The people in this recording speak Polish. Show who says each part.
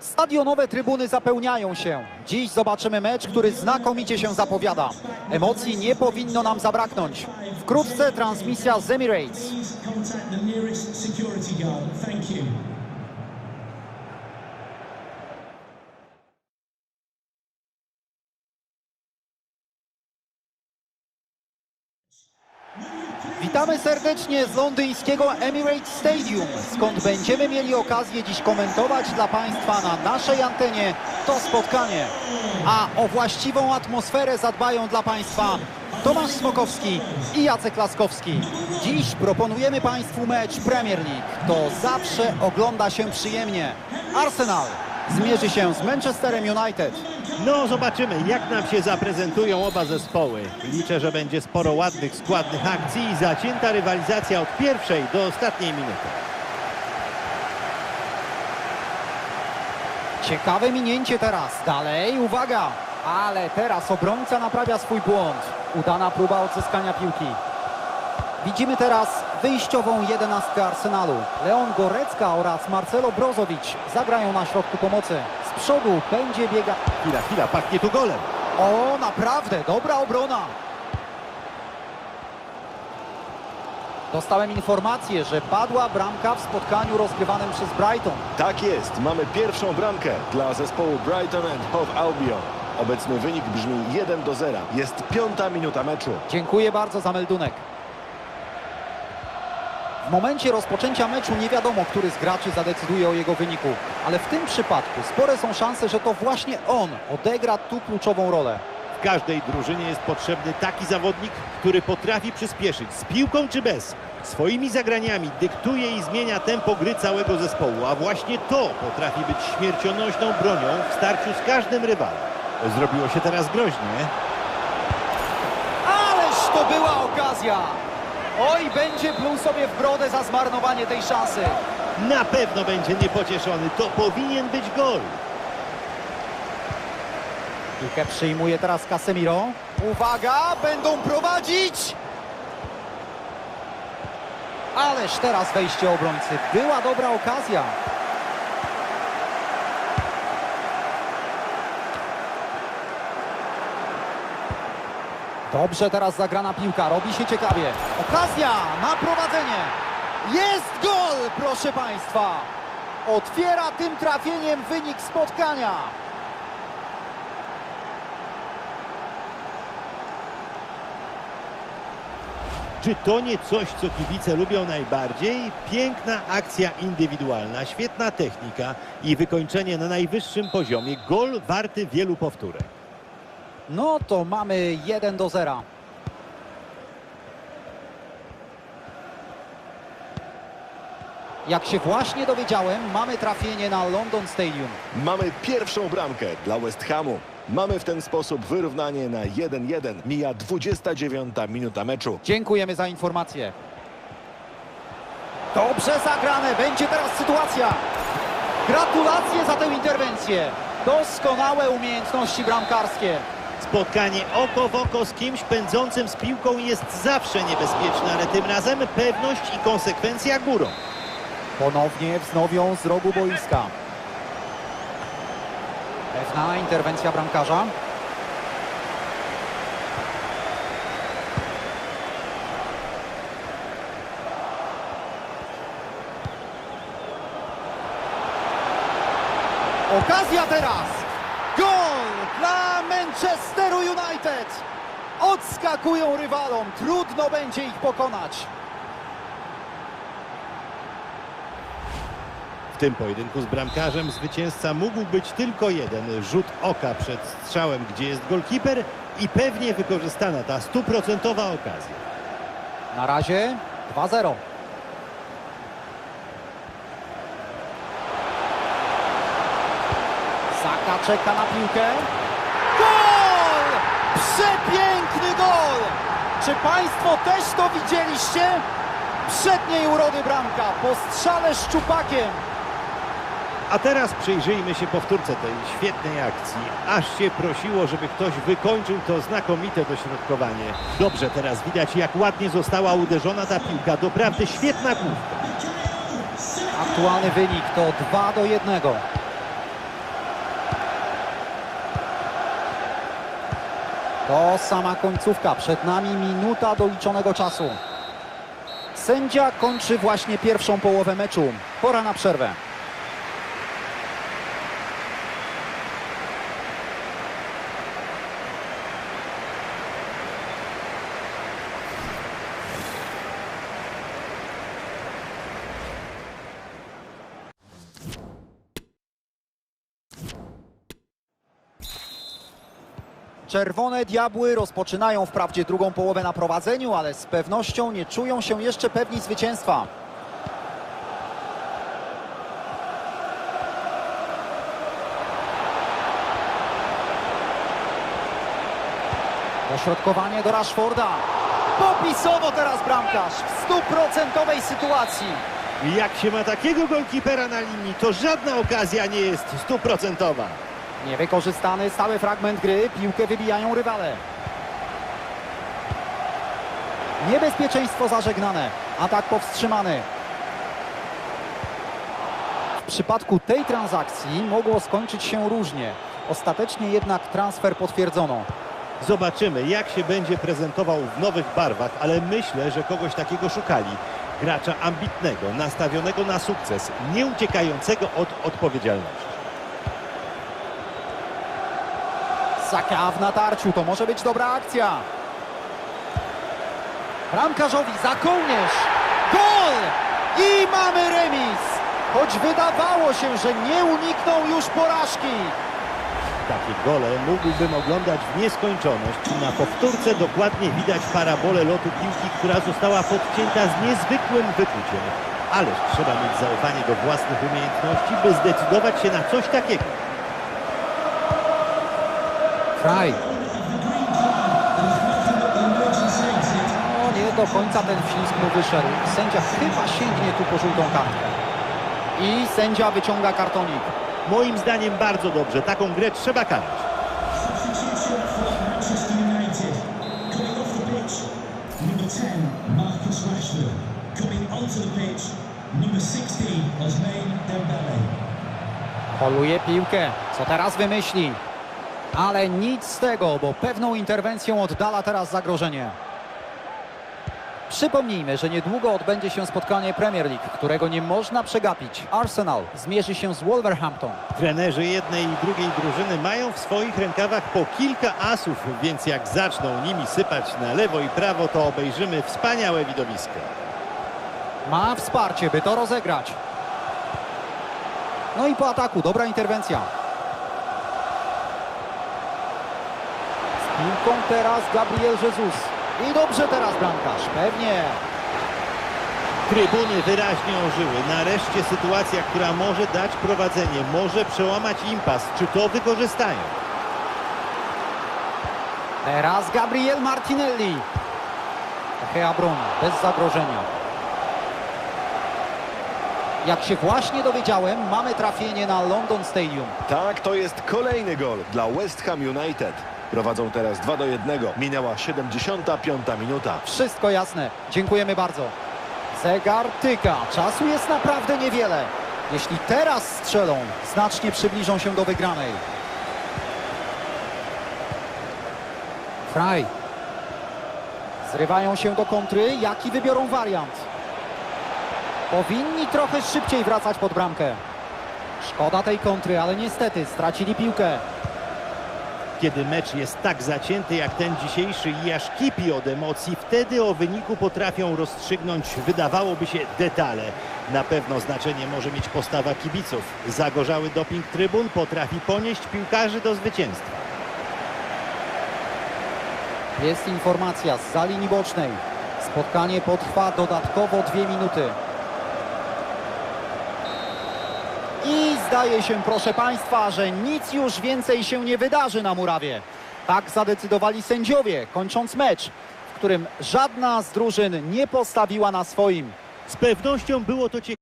Speaker 1: Stadionowe trybuny zapełniają się. Dziś zobaczymy mecz, który znakomicie się zapowiada. Emocji nie powinno nam zabraknąć. Wkrótce transmisja z Emirates. Witamy serdecznie z londyńskiego Emirates Stadium, skąd będziemy mieli okazję dziś komentować dla Państwa na naszej antenie to spotkanie. A o właściwą atmosferę zadbają dla Państwa Tomasz Smokowski i Jacek Laskowski. Dziś proponujemy Państwu mecz Premier League. To zawsze ogląda się przyjemnie. Arsenal zmierzy się z Manchesterem United.
Speaker 2: No zobaczymy jak nam się zaprezentują oba zespoły. Liczę, że będzie sporo ładnych, składnych akcji i zacięta rywalizacja od pierwszej do ostatniej minuty.
Speaker 1: Ciekawe minięcie teraz. Dalej, uwaga! Ale teraz obrońca naprawia swój błąd. Udana próba odzyskania piłki. Widzimy teraz wyjściową jedenastkę Arsenalu. Leon Gorecka oraz Marcelo Brozowicz zagrają na środku pomocy. Z przodu będzie biega...
Speaker 2: Chwila, chwila, pachnie tu golem.
Speaker 1: O, naprawdę, dobra obrona. Dostałem informację, że padła bramka w spotkaniu rozgrywanym przez Brighton.
Speaker 3: Tak jest, mamy pierwszą bramkę dla zespołu Brighton and Hove Albion. Obecny wynik brzmi 1 do 0. Jest piąta minuta meczu.
Speaker 1: Dziękuję bardzo za meldunek. W momencie rozpoczęcia meczu nie wiadomo, który z graczy zadecyduje o jego wyniku, ale w tym przypadku spore są szanse, że to właśnie on odegra tu kluczową rolę.
Speaker 2: W każdej drużynie jest potrzebny taki zawodnik, który potrafi przyspieszyć z piłką czy bez. Swoimi zagraniami dyktuje i zmienia tempo gry całego zespołu, a właśnie to potrafi być śmiercionośną bronią w starciu z każdym rywalem. Zrobiło się teraz groźnie.
Speaker 1: Ależ to była okazja! Oj, będzie pluł sobie w brodę za zmarnowanie tej szansy.
Speaker 2: Na pewno będzie niepocieszony. To powinien być gol.
Speaker 1: Piłkę przyjmuje teraz Casemiro. Uwaga, będą prowadzić! Ależ teraz wejście obrońcy. Była dobra okazja. Dobrze teraz zagrana piłka, robi się ciekawie. Okazja na prowadzenie. Jest gol, proszę Państwa. Otwiera tym trafieniem wynik spotkania.
Speaker 2: Czy to nie coś, co kibice lubią najbardziej? Piękna akcja indywidualna, świetna technika i wykończenie na najwyższym poziomie. Gol warty wielu powtórek.
Speaker 1: No to mamy 1 do 0. Jak się właśnie dowiedziałem, mamy trafienie na London Stadium.
Speaker 3: Mamy pierwszą bramkę dla West Hamu. Mamy w ten sposób wyrównanie na 1-1. Mija 29 minuta meczu.
Speaker 1: Dziękujemy za informację. Dobrze zagrane, będzie teraz sytuacja. Gratulacje za tę interwencję. Doskonałe umiejętności bramkarskie.
Speaker 2: Spotkanie oko w oko z kimś pędzącym z piłką jest zawsze niebezpieczne, ale tym razem pewność i konsekwencja górą.
Speaker 1: Ponownie wznowią z rogu boiska. Pewna interwencja bramkarza. Okazja teraz! Gol Manchesteru United! Odskakują rywalom, trudno będzie ich pokonać.
Speaker 2: W tym pojedynku z bramkarzem zwycięzca mógł być tylko jeden. Rzut oka przed strzałem, gdzie jest golkiper i pewnie wykorzystana ta stuprocentowa okazja.
Speaker 1: Na razie 2-0. Saka czeka na piłkę. Gol! Przepiękny gol! Czy Państwo też to widzieliście? Przedniej urody bramka po strzale szczupakiem.
Speaker 2: A teraz przyjrzyjmy się powtórce tej świetnej akcji. Aż się prosiło, żeby ktoś wykończył to znakomite dośrodkowanie. Dobrze teraz widać, jak ładnie została uderzona ta piłka. Doprawdy świetna główka.
Speaker 1: Aktualny wynik to 2 do 1. To sama końcówka. Przed nami minuta doliczonego czasu. Sędzia kończy właśnie pierwszą połowę meczu. Pora na przerwę. Czerwone Diabły rozpoczynają wprawdzie drugą połowę na prowadzeniu, ale z pewnością nie czują się jeszcze pewni zwycięstwa. Dośrodkowanie do Rashforda. Popisowo teraz bramkarz w stuprocentowej sytuacji.
Speaker 2: Jak się ma takiego golkipera na linii, to żadna okazja nie jest stuprocentowa.
Speaker 1: Niewykorzystany stały fragment gry, piłkę wybijają rywale. Niebezpieczeństwo zażegnane, atak powstrzymany. W przypadku tej transakcji mogło skończyć się różnie. Ostatecznie jednak transfer potwierdzono.
Speaker 2: Zobaczymy, jak się będzie prezentował w nowych barwach, ale myślę, że kogoś takiego szukali. Gracza ambitnego, nastawionego na sukces, nie uciekającego od odpowiedzialności.
Speaker 1: Saka w natarciu, to może być dobra akcja. Bramkarzowi za kołnierz. Gol! I mamy remis! Choć wydawało się, że nie uniknął już porażki.
Speaker 2: Takie gole mógłbym oglądać w nieskończoność. Na powtórce dokładnie widać parabolę lotu piłki, która została podcięta z niezwykłym wykuciem. Ależ trzeba mieć zaufanie do własnych umiejętności, by zdecydować się na coś takiego.
Speaker 1: Fraj. No nie do końca ten wślizg mu wyszedł. Sędzia chyba sięgnie tu po żółtą kartkę. I sędzia wyciąga kartonik.
Speaker 2: Moim zdaniem bardzo dobrze. Taką grę trzeba karać.
Speaker 4: Substitution for Manchester United. Coming off the pitch, number 10, Marcus Rashford. Coming onto the pitch, number 16, Ousmane Dembele.
Speaker 1: Poluje piłkę. Co teraz wymyśli? Ale nic z tego, bo pewną interwencją oddala teraz zagrożenie. Przypomnijmy, że niedługo odbędzie się spotkanie Premier League, którego nie można przegapić. Arsenal zmierzy się z Wolverhampton.
Speaker 2: Trenerzy jednej i drugiej drużyny mają w swoich rękawach po kilka asów, więc jak zaczną nimi sypać na lewo i prawo, to obejrzymy wspaniałe widowisko.
Speaker 1: Ma wsparcie, by to rozegrać. No i po ataku, dobra interwencja. Piłką teraz Gabriel Jesus. I dobrze teraz bramkarz, pewnie.
Speaker 2: Trybuny wyraźnie ożyły. Nareszcie sytuacja, która może dać prowadzenie, może przełamać impas. Czy to wykorzystają?
Speaker 1: Teraz Gabriel Martinelli. Hea bez zagrożenia. Jak się właśnie dowiedziałem, mamy trafienie na London Stadium.
Speaker 3: Tak, to jest kolejny gol dla West Ham United. Prowadzą teraz 2 do 1. Minęła 75 minuta.
Speaker 1: Wszystko jasne. Dziękujemy bardzo. Zegar tyka. Czasu jest naprawdę niewiele. Jeśli teraz strzelą, znacznie przybliżą się do wygranej. Fraj. Zrywają się do kontry. Jaki wybiorą wariant? Powinni trochę szybciej wracać pod bramkę. Szkoda tej kontry, ale niestety stracili piłkę.
Speaker 2: Kiedy mecz jest tak zacięty jak ten dzisiejszy i aż kipi od emocji, wtedy o wyniku potrafią rozstrzygnąć, wydawałoby się, detale. Na pewno znaczenie może mieć postawa kibiców. Zagorzały doping trybun potrafi ponieść piłkarzy do zwycięstwa.
Speaker 1: Jest informacja z linii bocznej. Spotkanie potrwa dodatkowo dwie minuty. I zdaje się, proszę Państwa, że nic już więcej się nie wydarzy na murawie. Tak zadecydowali sędziowie, kończąc mecz, w którym żadna z drużyn nie postawiła na swoim.
Speaker 2: Z pewnością było to ciekawe.